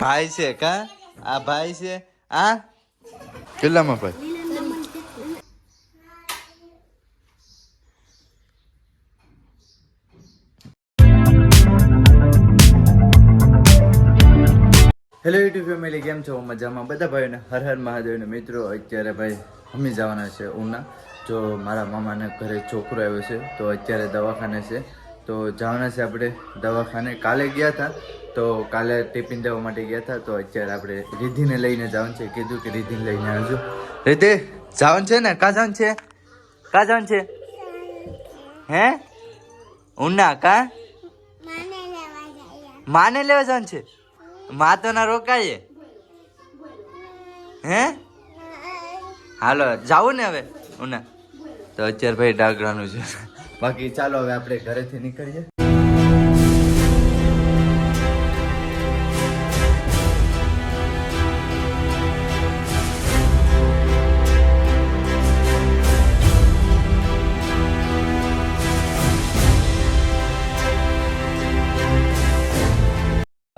ભાઈ છે કા? આ ભાઈ છે. આ? કેટલામાં ભાઈ? હેલો યુટ્યુબ ફેમિલી કેમ છો? મજામાં? બધા ભાઈઓને હર હર મહાદેવને મિત્રો અત્યારે ભાઈ અમે જવાના છે ઉના. જો મારા મામાના ઘરે છોકરો આવ્યો છે તો અત્યારે દવાખાને છે. તો જવાના છે આપણે દવાખાને. કાલે ગયા હતા તો કાલે ટિફિન દેવા માટે ગયા હતા, તો અત્યારે આપણે રિદ્ધિને લઈને જવાનું છે. કીધું કે રિદ્ધિને લઈને આવજો. રિદ્ધિ, જવાનું છે ને? કા જવાનું છે? કા જવાનું છે? હે? ઉના, કા? માને લેવા જવાનું છે? મા તો ના રોકાઈએ? હે? હાલો, જાવું ને હવે? ઉના. તો અત્યારે ભાઈ ડાગરાનું છે. બાકી ચાલો હવે આપણે ઘરેથી નીકળીએ.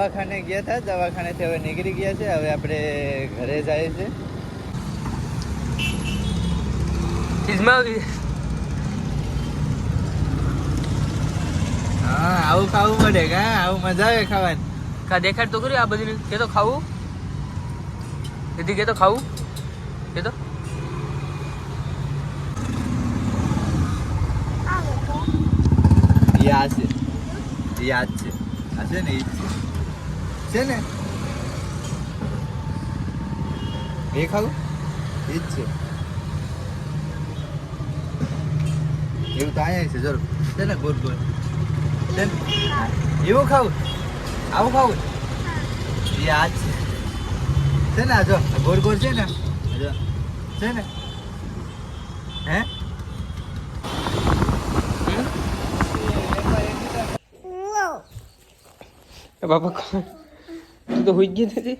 દવાખાને ગયા હતા. દવાખાનેથી હવે નીકળી ગયા છે. હવે આપણે ઘરે જાય છે આવું ખાવું પડે કા? આવું મજા આવે ખાવાની. કા દેખાડ તો કર્યું આ બધું કે તો ખાવું? દીદી કે તો ખાવું? કે તો? યાદ છે. યાદ છે. હશે ને છે ને? એ ખાવું એ જ છે. એવું તો અહીંયા છે, જરૂર. છે ને, ગોળ ગોળ? એવું ખાવું? આવું ખાવું? યાદ છે. છે ને, આ જો, આ ગોળ ગોળ છે ને? આ જો. છે ને? હે? બાપા તું તો હોઈ ગઈ નથી?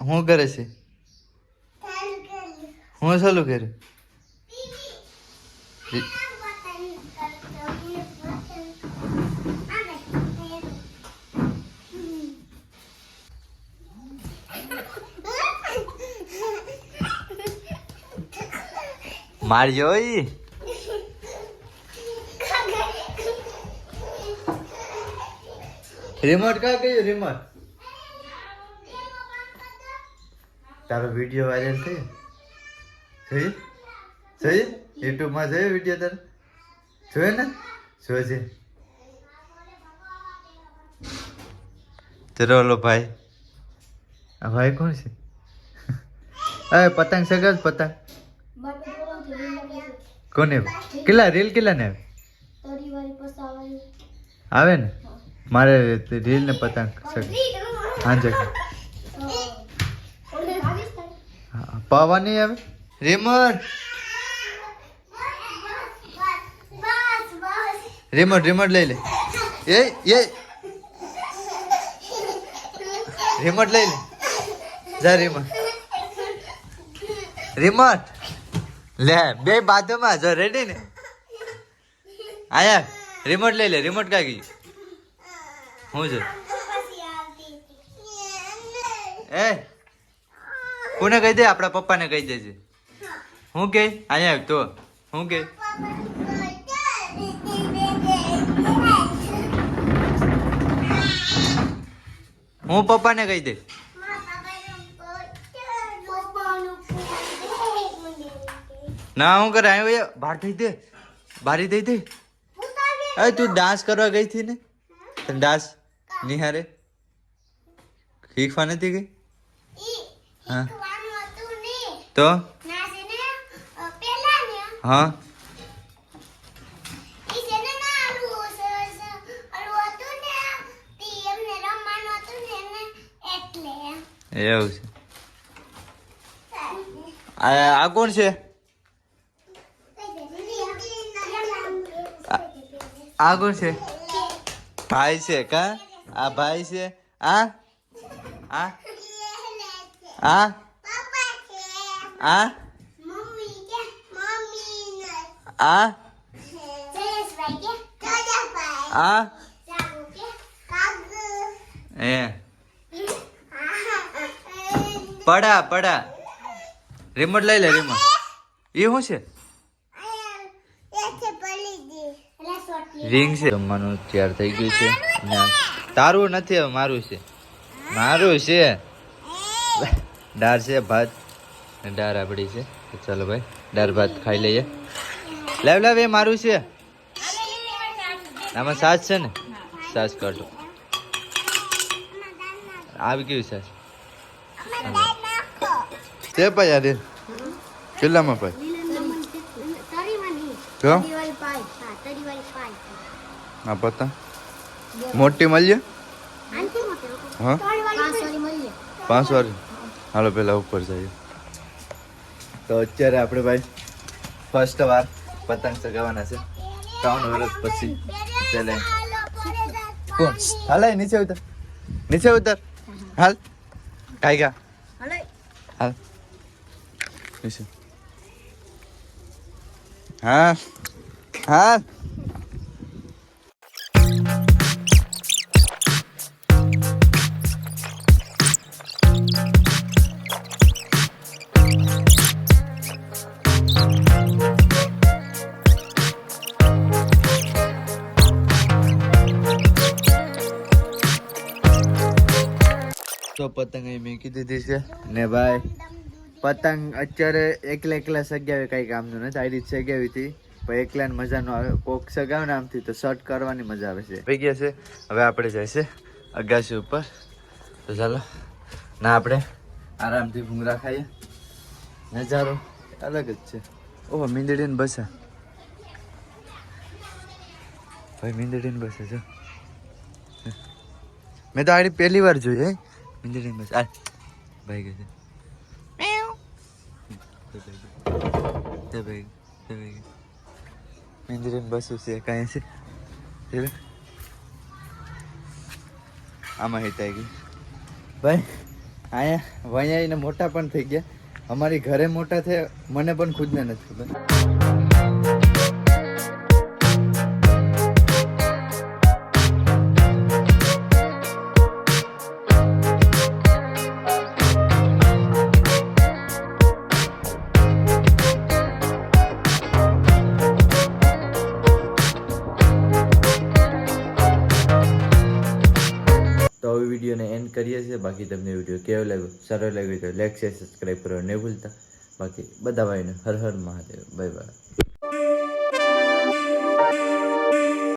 હું કરે છે? હું ચાલુ કર્યું? મારજો ઈ રિમોટ કા કયું રિમોટ તારો વીડિયો વાયરલ થયો જોયું જોયું યુટ્યુબમાં જોયો વીડિયો તર જોયો ને? જોજે. ચલો ઓલો ભાઈ. આ ભાઈ કોણ છે? અરે પતંગ સગાવ પતંગ? કોને કેટલા રીલ કેટલા ને આવે? આવે ને? મારે રીલ ને પતંગ સગાવ હાંજે પાવાની નહીં આવે? રિમોટ રિમોટ રિમોટ લઈ લે. એ એ. રિમોટ લઈ લે. જા રિમોટ રિમોટ લે, બે બાજુમાં જો રેડી ને? આયા રિમોટ લઈ લે રિમોટ કા ગઈ હું જો એ, કોને કહી દે? આપણા પપ્પાને કહી દેજે. હું કે? અહીંયા, તો. હું કે? હું પપ્પાને કહી દે ના હું કરે આવ્યો બહાર થઈ દે. બારી દઈ દે. અરે તું ડાન્સ કરવા ગઈ હતી ને? તને ડાન્સ નિહારે? શીખવા નથી ગઈ? હા. તો? હા. એવું છે. આ કોણ છે? આ કોણ છે? ભાઈ છે કા? આ ભાઈ છે? આ? આ? આ? આ? આ? આ? એ. પડા પડા. રિમોટ લઈ લે રિમોટ એ શું છે? રિંગ છે. જમવાનું તૈયાર થઈ ગયું છે. તારું નથી, હવે મારું છે. મારું છે. દાળ છે, ભાત. દાળ આપણી છે. ચાલો ભાઈ દાળ ભાત ખાઈ લઈએ. લાવ લાવ, એ મારું છે. આમાં સાસ છે ને? સાસ કાઢો. આવી ગયું સાસ. તે ભાઈ યાર કેટલામાં ભાઈ જો આ પતા મોટી મળીએ હા પાંચ વાર હાલો પહેલાં ઉપર જઈએ તો અત્યારે આપણે ભાઈ ફર્સ્ટ વાર પતંગ ચગાવવાના છે. ત્રણ વર્ષ પછી પેલા કોણ? હાલ આય, નીચે ઉતર. નીચે ઉતર. હાલ. કાઈ ગા હાલ. હા હા તો પતંગ અહીં મૂકી દીધી છે. ને ભાઈ પતંગ અત્યારે એકલા એકલા સગાવે કઈ કામનું નથી. આ રીતે સગાવી હતી. પણ એકલા મજા નો આવે. કોક સગાવે ને આમથી તો શર્ટ કરવાની મજા આવે છે. થઈ ગયા છે. હવે આપણે છે અગાસી ઉપર. તો ચાલો, ના આપણે આરામથી ભૂંગળા ખાઈએ. નજારો અલગ જ છે. ઓહો, મીંદડીને બસે. ભાઈ, મીંદડીને બસે, જો. મેં તો આડી પહેલી વાર જોઈ, હે? મીંદડીને બસ. આ ભાઈ ગયો ગયો. ગયો. ભાઈ ગયો. મીંદડીને બસું છે કાંઈ છે જોઈ લે. આમાં હિતાઈ ગઈ ભાઈ અહીંયા વૈયાઈને મોટા પણ થઈ ગયા અમારી ઘરે મોટા થયા મને પણ ખુદને નથી ખબર વિડીયોને એન્ડ કરીએ છીએ. બાકી તમને વીડિયો કેવો લાગ્યો? સારો લાગ્યો તો લાઈક શેર સબસ્ક્રાઈબ કરવા નહીં ભૂલતા. બાકી બધા ભાઈને હર હર મહાદેવ. Bye bye